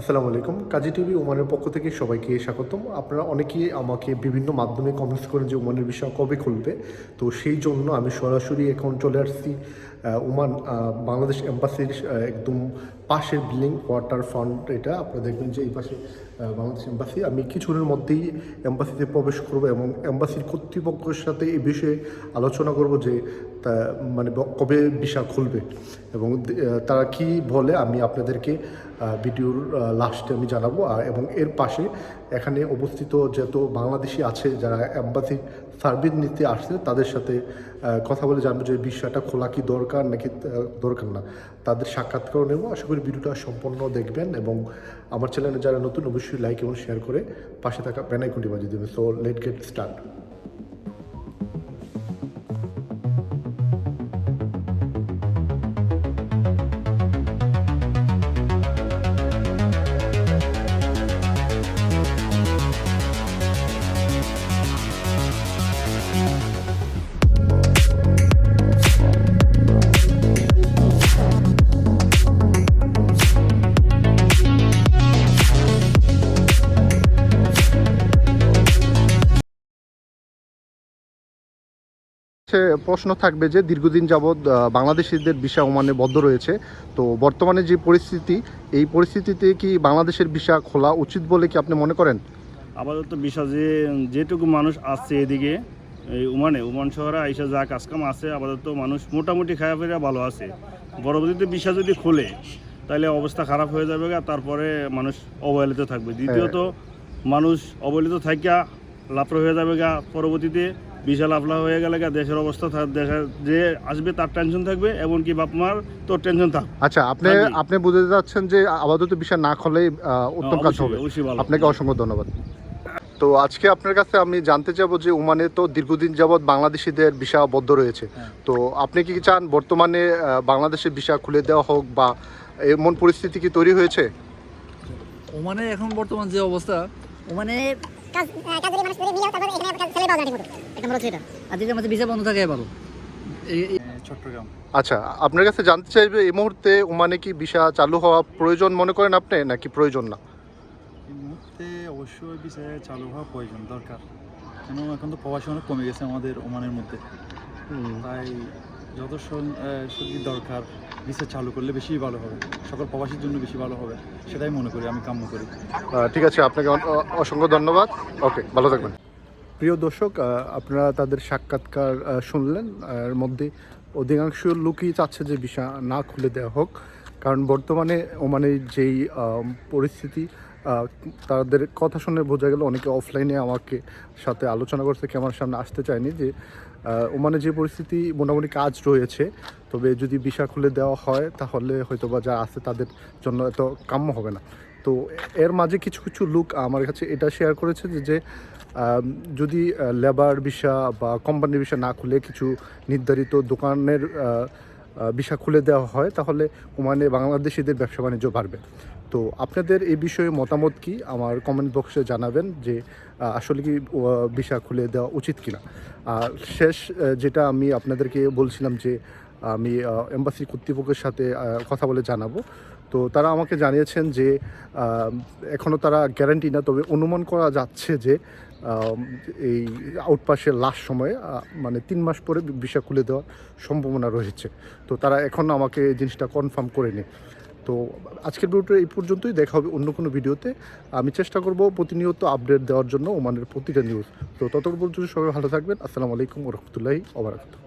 আসসালামু আলাইকুম। কাজী টিভি ওমানের পক্ষ থেকে সবাইকে স্বাগতম। আপনারা অনেকেই আমাকে বিভিন্ন মাধ্যমে কমেন্টস করেন যে ওমানের বিষয় কবে খুলবে। তো সেই জন্য আমি সরাসরি এখন চলে আসছি ওমান বাংলাদেশ এম্বাসির একদম পাশের বিলিং ওয়াটার ফ্রন্ট এটা। আপনারা দেখবেন যে এই পাশে বাংলাদেশ এম্বাসি আমি কিছুদিনের মধ্যেই এম্বাসিতে প্রবেশ করব এবং এম্বাসির কর্তৃপক্ষের সাথে এই বিষয়ে আলোচনা করব যে তা মানে কবে ভিসা খুলবে এবং তারা কি বলে আমি আপনাদেরকে ভিডিওর লাস্টে আমি জানাব। এবং এর পাশে এখানে অবস্থিত যত বাংলাদেশি আছে যারা এম্বাসি সার্ভিস নিতে আসছে, তাদের সাথে কথা বলে জানব যে বিষয়টা খোলা কি দরকার নাকি দরকার না। তাদের সাক্ষাৎকার নেব, আশা করি ভিডিওটা সম্পূর্ণ দেখবেন এবং আমার চ্যানেলে যারা নতুন, অবশ্যই লাইক এবং শেয়ার করে পাশে থাকা বেনাইকুন্টি বাজিয়ে দেবেন। সো লেট গেট স্টার্ট হচ্ছে প্রশ্ন থাকবে যে দীর্ঘদিন যাবৎ বাংলাদেশিদের ভিসা ওমানে বদ্ধ রয়েছে। তো বর্তমানে যে পরিস্থিতি এই পরিস্থিতিতে কি বাংলাদেশের ভিসা খোলা উচিত বলে কি আপনি মনে করেন? আপাতত বিষয় যে যেটুকু মানুষ আসছে এদিকে এই উমানে উমান শহরে আইসা যা কাজকাম আছে আপাতত মানুষ মোটামুটি খায়া ফেরা ভালো আছে। পরবর্তীতে বিষয় যদি খোলে তাহলে অবস্থা খারাপ হয়ে যাবে গা তারপরে মানুষ অবহেলিত থাকবে। দ্বিতীয়ত মানুষ অবহেলিত থাকিয়া লাফরা হয়ে যাবে গা পরবর্তীতে বিশাল লাফলা হয়ে গেলে দেশের অবস্থা দেশের যে আসবে তার টেনশন থাকবে এমনকি বাপ মার তো টেনশন থাক। আচ্ছা আপনি আপনি বুঝতে যাচ্ছেন যে আপাতত ভিসা না খোলেই আহ, উত্তম কাজ হবে। আপনাকে অসংখ্য ধন্যবাদ। তো আজকে আপনার কাছে আমি জানতে চাবো যে ওমানে তো দীর্ঘদিন যাবৎ বাংলাদেশিদের ভিসা বদ্ধ রয়েছে। হ্যাঁ। তো আপনি কি চান বর্তমানে বাংলাদেশের ভিসা খুলে দেওয়া হোক বা এমন পরিস্থিতি কি তৈরি হয়েছে? ওমানে এখন বর্তমান যে অবস্থা ওমানে কাজ কাজের মানুষ করে নিয়ে তারপর এখানে কাজ ছেলে পাওয়া যায় এক নম্বর হচ্ছে এটা। আর যদি আমাদের ভিসা বন্ধ থাকে ভালো চট্টগ্রাম। আচ্ছা আপনার কাছে জানতে চাইবে এই মুহূর্তে ওমানে কি ভিসা চালু হওয়া প্রয়োজন মনে করেন আপনি নাকি প্রয়োজন না? এই মুহূর্তে অবশ্যই বিষয়ে চালু হওয়া প্রয়োজন দরকার। কেন এখন তো প্রবাসী অনেক কমে গেছে আমাদের ওমানের মধ্যে। তাই যত দরকার ভিসা চালু করলে বেশি ভালো হবে। সকল প্রবাসীর জন্য বেশি ভালো হবে সেটাই মনে করি আমি কাম্য করি। ঠিক আছে আপনাকে অসংখ্য ধন্যবাদ। ওকে ভালো থাকবেন। প্রিয় দর্শক আপনারা তাদের সাক্ষাৎকার শুনলেন। এর মধ্যে অধিকাংশ লোকই চাচ্ছে যে ভিসা না খুলে দেওয়া হোক। কারণ বর্তমানে ওমানে যেই পরিস্থিতি তাদের কথা শুনে বোঝা গেল অনেকে অফলাইনে আমাকে সাথে আলোচনা করছে কি আমার সামনে আসতে চায়নি যে ওমানে যে পরিস্থিতি মোটামুটি কাজ রয়েছে, তবে যদি ভিসা খুলে দেওয়া হয় তাহলে হয়তো বা যারা আছে তাদের জন্য এত কাম্য হবে না। তো এর মাঝে কিছু কিছু লোক আমার কাছে এটা শেয়ার করেছে যে যদি লেবার ভিসা বা কোম্পানির ভিসা না খুলে কিছু নির্ধারিত দোকানের ভিসা খুলে দেওয়া হয়, তাহলে ওমানে বাংলাদেশিদের ব্যবসা বাণিজ্য বাড়বে। তো আপনাদের এই বিষয়ে মতামত কি? আমার কমেন্ট বক্সে জানাবেন যে আসলে কি ভিসা খুলে দেওয়া উচিত কিনা। আর শেষ যেটা আমি আপনাদেরকে বলছিলাম যে আমি এম্বাসি কর্তৃপক্ষের সাথে কথা বলে জানাব। তো তারা আমাকে জানিয়েছেন যে এখনও তারা গ্যারান্টি না, তবে অনুমান করা যাচ্ছে যে এই আউটপাসের লাস্ট সময়ে মানে তিন মাস পরে ভিসা খুলে দেওয়ার সম্ভাবনা রয়েছে। তো তারা এখন আমাকে এই জিনিসটা কনফার্ম করেনি তো আজকের ভিডিওটা এই পর্যন্তই, দেখা হবে অন্য কোনো ভিডিওতে। আমি চেষ্টা করব প্রতিনিয়ত আপডেট দেওয়ার জন্য ওমানের প্রতিটা নিউজ তো ততক্ষণ পর্যন্ত সবাই ভালো থাকবেন। আসসালামু আলাইকুম রহমতুল্লাহি ওবরাকাতুহ